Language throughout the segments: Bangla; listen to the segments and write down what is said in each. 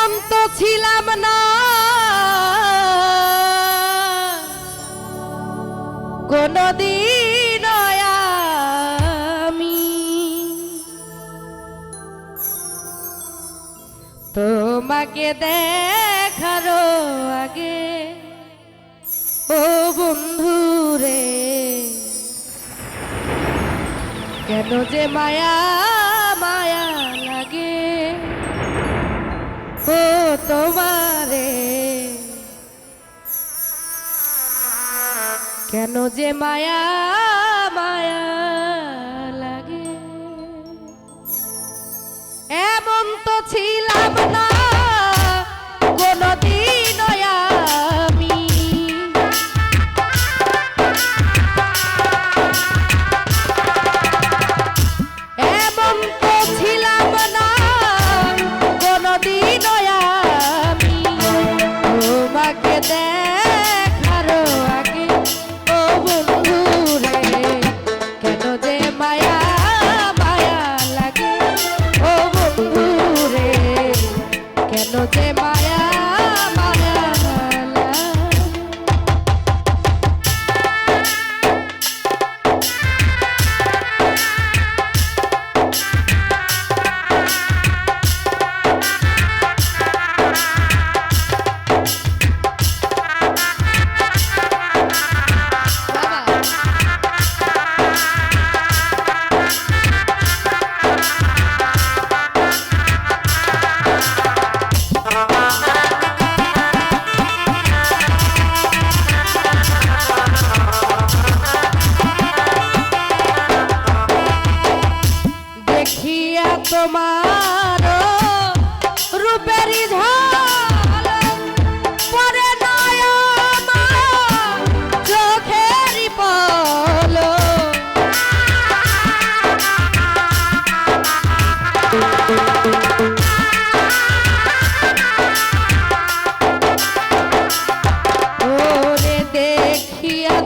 এমন তো ছিলাম না। কোনদিন আমি তোমাকে দেখার আগে, ও বন্ধু রে কেন যে মায়া ও তোমারে। কেন যে মায়া মায়া লাগে? এমন তো ছিলাম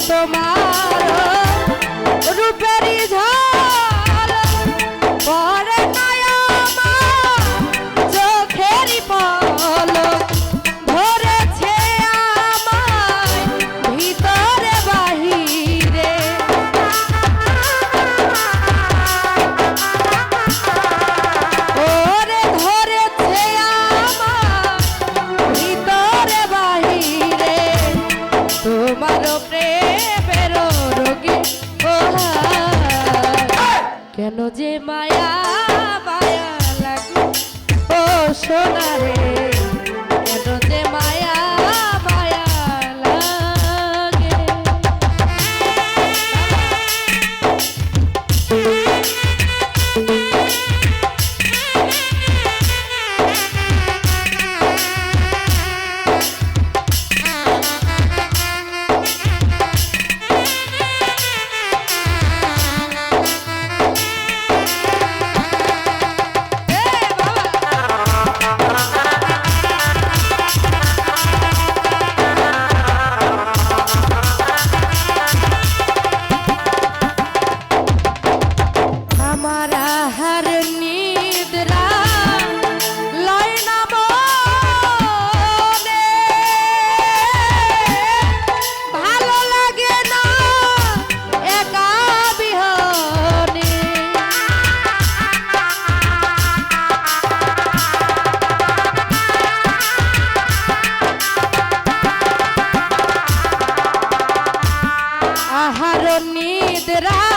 তোমার রূপেরই ঝাল পরে চোখেরই পলক ধরেছে আমায় ভিতরে বাহিরে। ওরে ধরেছে আমায় ভিতরে বাহিরে। তোমার জানো যে মায়া মায়া লাগল ও সোনা রে জানো যে মায়া get out.